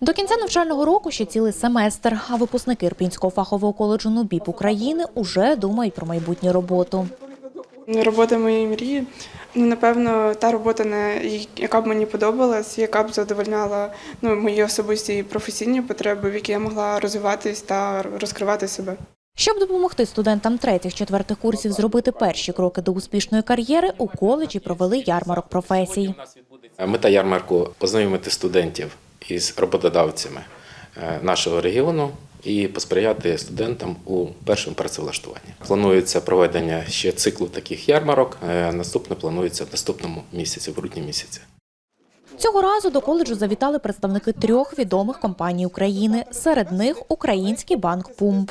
До кінця навчального року ще цілий семестр, а випускники Ірпінського фахового коледжу НУБІП України уже думають про майбутню роботу. Робота моєї мрії. Ну, напевно, та робота, яка б мені подобалась, яка б задовольняла ну, мої особисті і професійні потреби, в які я могла розвиватись та розкривати себе. Щоб допомогти студентам третіх-четвертих курсів зробити перші кроки до успішної кар'єри, у коледжі провели ярмарок професій. Мета ярмарку познайомити студентів із роботодавцями е, нашого регіону і посприяти студентам у першому працевлаштуванні. Планується проведення ще циклу таких ярмарок. е, Наступне планується в наступному місяці, в грудні місяці. Цього разу до коледжу завітали представники трьох відомих компаній України. Серед них український банк Пумп.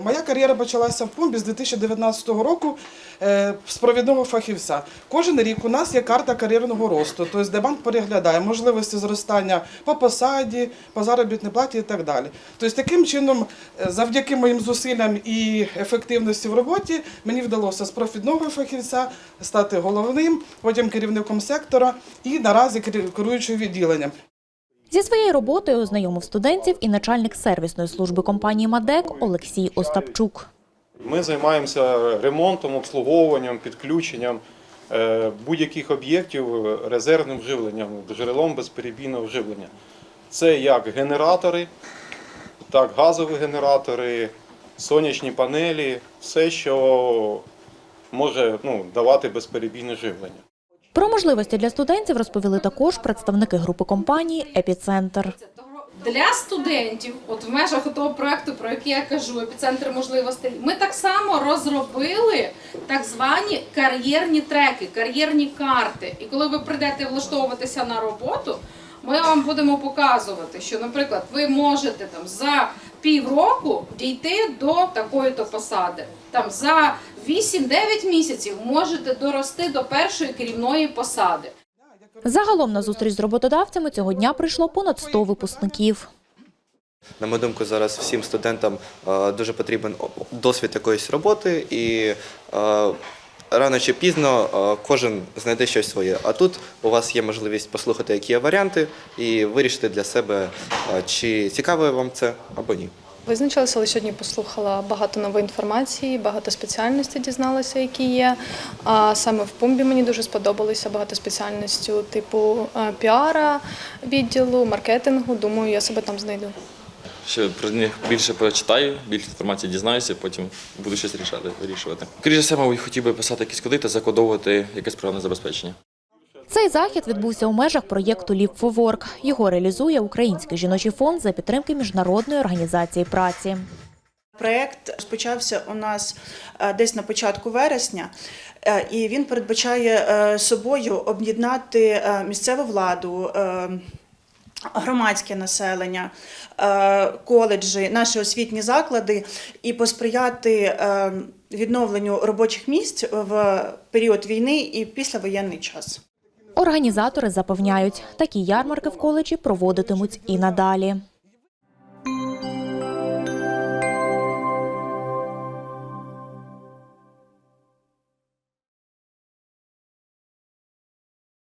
Моя кар'єра почалася в Пумбі з 2019 року е, з провідного фахівця. Кожен рік у нас є карта кар'єрного росту, тобто де банк переглядає можливості зростання по посаді, по заробітній платі і так далі. Тобто таким чином, е, завдяки моїм зусиллям і ефективності в роботі, мені вдалося з профідного фахівця стати головним, потім керівником сектора і наразі керу- керуючим відділенням. Зі своєю роботою ознайомив студентів і начальник сервісної служби компанії Мадек Олексій Остапчук. Ми займаємося ремонтом, обслуговуванням, підключенням е, будь-яких об'єктів резервним живленням, джерелом безперебійного живлення. Це як генератори, так газові генератори, сонячні панелі, все, що може ну, давати безперебійне живлення. Про можливості для студентів розповіли також представники групи компанії Епіцентр. Для студентів, от в межах того проекту, про який я кажу, епіцентр можливостей, ми так само розробили так звані кар'єрні треки, кар'єрні карти. І коли ви прийдете влаштовуватися на роботу, ми вам будемо показувати, що, наприклад, ви можете там за півроку дійти до такої-то посади. Там за 8-9 місяців можете дорости до першої керівної посади. Загалом на зустріч з роботодавцями цього дня прийшло понад 100 випускників. На мою думку, зараз всім студентам е, дуже потрібен досвід якоїсь роботи, і е, рано чи пізно е, кожен знайде щось своє. А тут у вас є можливість послухати, які є варіанти, і вирішити для себе, чи цікаво вам це або ні. Визначилася, але сьогодні послухала багато нової інформації, багато спеціальностей дізналася, які є. А саме в Пумбі мені дуже сподобалося багато спеціальностей типу е, піара відділу, маркетингу. Думаю, я себе там знайду. Ще про них більше прочитаю, більше інформації дізнаюся, потім буду щось рішати, вирішувати. Скоріше все, мабуть, хотів би писати якісь коди та закодовувати якесь програмне забезпечення. Цей захід відбувся у межах проєкту Leap for Work. Його реалізує Український жіночий фонд за підтримки Міжнародної організації праці. Проєкт розпочався у нас е, десь на початку вересня, е, і він передбачає е, собою об'єднати місцеву владу. Громадське населення, коледжі, наші освітні заклади і посприяти відновленню робочих місць в період війни і післявоєнний час. Організатори запевняють, такі ярмарки в коледжі проводитимуть і надалі.